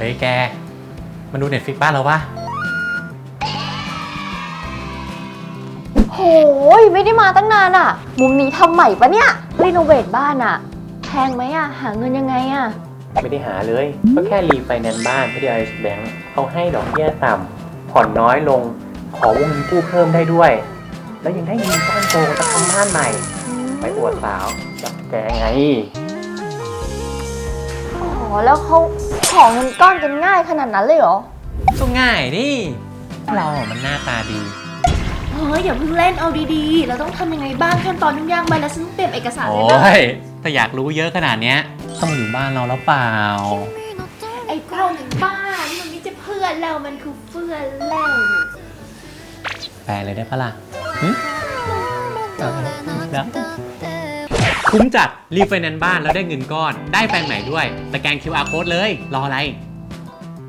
เฮ้ยแกมาดูเน็ตฟิกบ้านเราปะโหยไม่ได้มาตั้งนานอะมุมนี้ทำใหม่ปะเนี่ยรีโนเวทบ้านอะแพงไหมอะหาเงินยังไงอะไม่ได้หาเลย ก็แค่รีไฟแนนซ์บ้านที่ DIS Bank เขาให้ดอกเบี้ยต่ำผ่อนน้อยลง ขอวงเงินกู้เพิ่มได้ด้วย แล้วยังได้เงินก้อนโตจะทำบ้านใหม่ ไปอวดสาวกับแกไง อ๋อแล้วเขา ของเงินก้อนกันง่ายขนาดนั้นเลยเหรอ ก็ง่ายนี่ เราอะมันหน้าตาดี เฮ้ยอย่าเพิ่งเล่นเอาดีๆ เราต้องทำยังไงบ้างขั้นตอนยุ่งยากไหมแล้วฉันต้องเตรียมเอกสารโออะไรบ้าง้ยถ้าอยากรู้เยอะขนาดเนี้ยต้องอยู่บ้านเราแล้วเปล่า ไอ้เจ้าบ้านี่มันไม่ใช่เพื่อนเรา มันคือเพื่อนเราแปลเลยได้ปะล่ะหึเอาแล้ว คุ้มจัดรีไฟแนนซ์บ้านแล้วได้เงินก้อน ได้แปลงใหม่ด้วยสแกน QR code เลย รออะไร